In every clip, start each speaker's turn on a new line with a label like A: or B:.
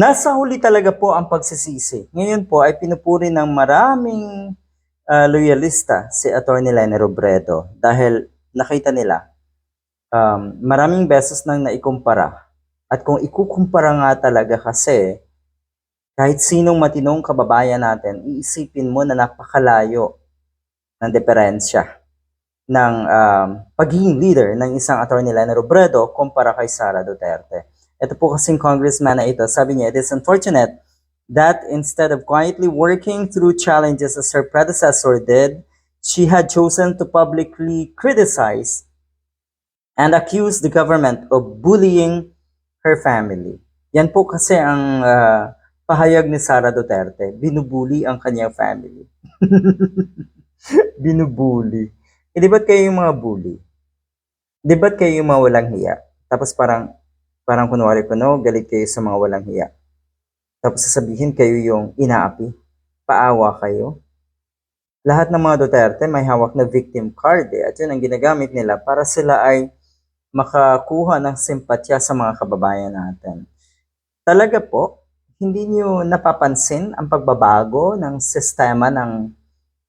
A: Nasa huli talaga po ang pagsisisi. Ngayon po ay pinupuri ng maraming ah, loyalista si Atty. Lene Robredo dahil nakita nila um, maraming beses nang naikumpara. At kung ikukumpara nga talaga kasi, kahit sinong matinong kababayan natin, iisipin mo na napakalayo ng diferensya ng um, pagiging leader ng isang attorney Lene Robredo kumpara kay Sara Duterte. Ito po kasing congressman na ito, sabi niya, it is unfortunate that instead of quietly working through challenges as her predecessor did, she had chosen to publicly criticize and accuse the government of bullying her family. Yan po kasi ang ah, pahayag ni Sara Duterte, binubuli ang kanyang family. binubuli. Eh, di ba't kayo yung mga bully? Di ba't kayo yung mga walang hiya? Tapos parang, parang kunwari ko, no, galit kayo sa mga walang hiya. Tapos sasabihin kayo yung inaapi. Paawa kayo. Lahat ng mga Duterte may hawak na victim card eh. At yun ang ginagamit nila para sila ay makakuha ng simpatya sa mga kababayan natin. Talaga po, hindi niyo napapansin ang pagbabago ng sistema ng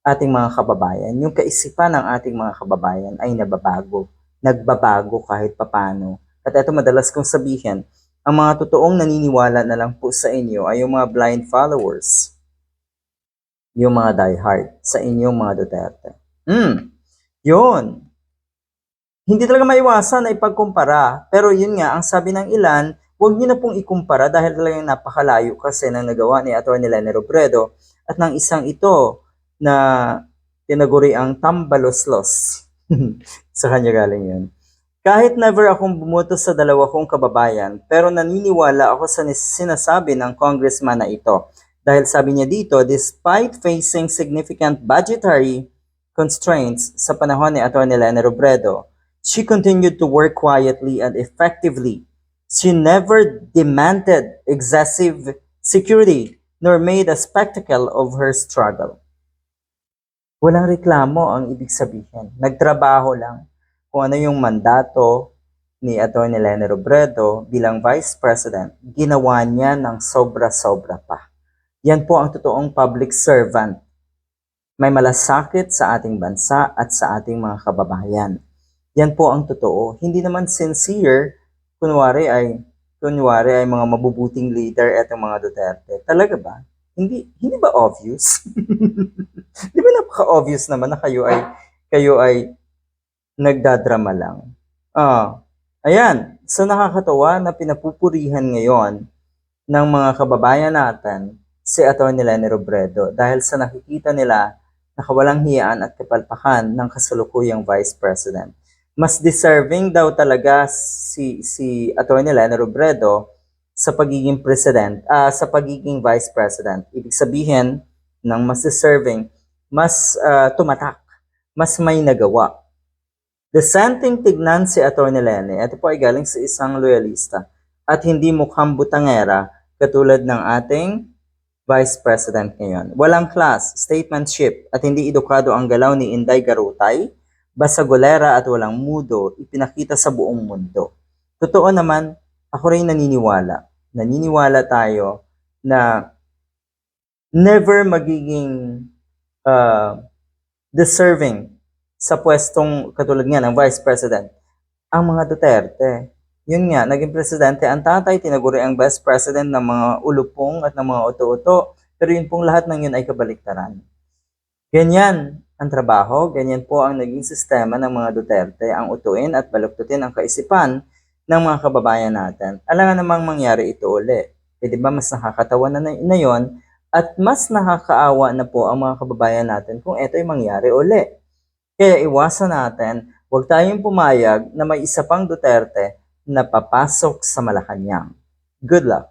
A: ating mga kababayan. Yung kaisipan ng ating mga kababayan ay nababago. Nagbabago kahit papano. At ito madalas kong sabihin, ang mga totoong naniniwala na lang po sa inyo ay yung mga blind followers. Yung mga diehard sa inyong mga Duterte. Hmm, yun. Hindi talaga maiwasan na ipagkumpara. Pero yun nga, ang sabi ng ilan, huwag niyo na pong ikumpara dahil talagang napakalayo kasi ng nagawa ni Atty. Lene Robredo at ng isang ito na tinaguri ang tambaloslos. sa kanya galing yun. Kahit never akong bumoto sa dalawa kong kababayan, pero naniniwala ako sa sinasabi ng congressman na ito. Dahil sabi niya dito, despite facing significant budgetary constraints sa panahon ni Atty. Lene Robredo, she continued to work quietly and effectively. She never demanded excessive security nor made a spectacle of her struggle. Walang reklamo ang ibig sabihin. Nagtrabaho lang kung ano yung mandato ni Atty. Lene Robredo bilang Vice President, ginawa niya ng sobra-sobra pa. Yan po ang totoong public servant. May malasakit sa ating bansa at sa ating mga kababayan. Yan po ang totoo. Hindi naman sincere, kunwari ay kunwari ay mga mabubuting leader etong mga Duterte. Talaga ba? Hindi hindi ba obvious? Di ba napaka-obvious naman na kayo ay kayo ay nagdadrama lang. Ah, ayan. So nakakatawa na pinapupurihan ngayon ng mga kababayan natin si Atty. Lene Robredo dahil sa nakikita nila na kawalang hiyaan at kapalpakan ng kasalukuyang Vice President. Mas deserving daw talaga si si Atty. Lene Robredo sa pagiging president, ah sa pagiging vice president. Ibig sabihin ng mas deserving, mas ah, tumatak, mas may nagawa. Desanting tignan si Atty. Lene. Ito po ay galing sa isang loyalista at hindi mukhang butangera katulad ng ating Vice President ngayon. Walang class, statementship at hindi edukado ang galaw ni Inday Garutay, basagolera at walang mudo, ipinakita sa buong mundo. Totoo naman, ako rin naniniwala. Naniniwala tayo na never magiging uh, deserving sa pwestong katulad nga ng Vice President ang mga Duterte. Yun nga, naging presidente ang tatay, tinaguri ang best president ng mga ulupong at ng mga uto-uto. Pero yun pong lahat ng yun ay kabaliktaran. Ganyan ang trabaho, ganyan po ang naging sistema ng mga Duterte, ang utuin at baluktutin ang kaisipan ng mga kababayan natin. Alam nga namang mangyari ito uli. E di ba mas nakakatawa na, na, na yun at mas nakakaawa na po ang mga kababayan natin kung ito ay mangyari uli. Kaya iwasan natin, huwag tayong pumayag na may isa pang Duterte na papasok sa Malacanang. Good luck!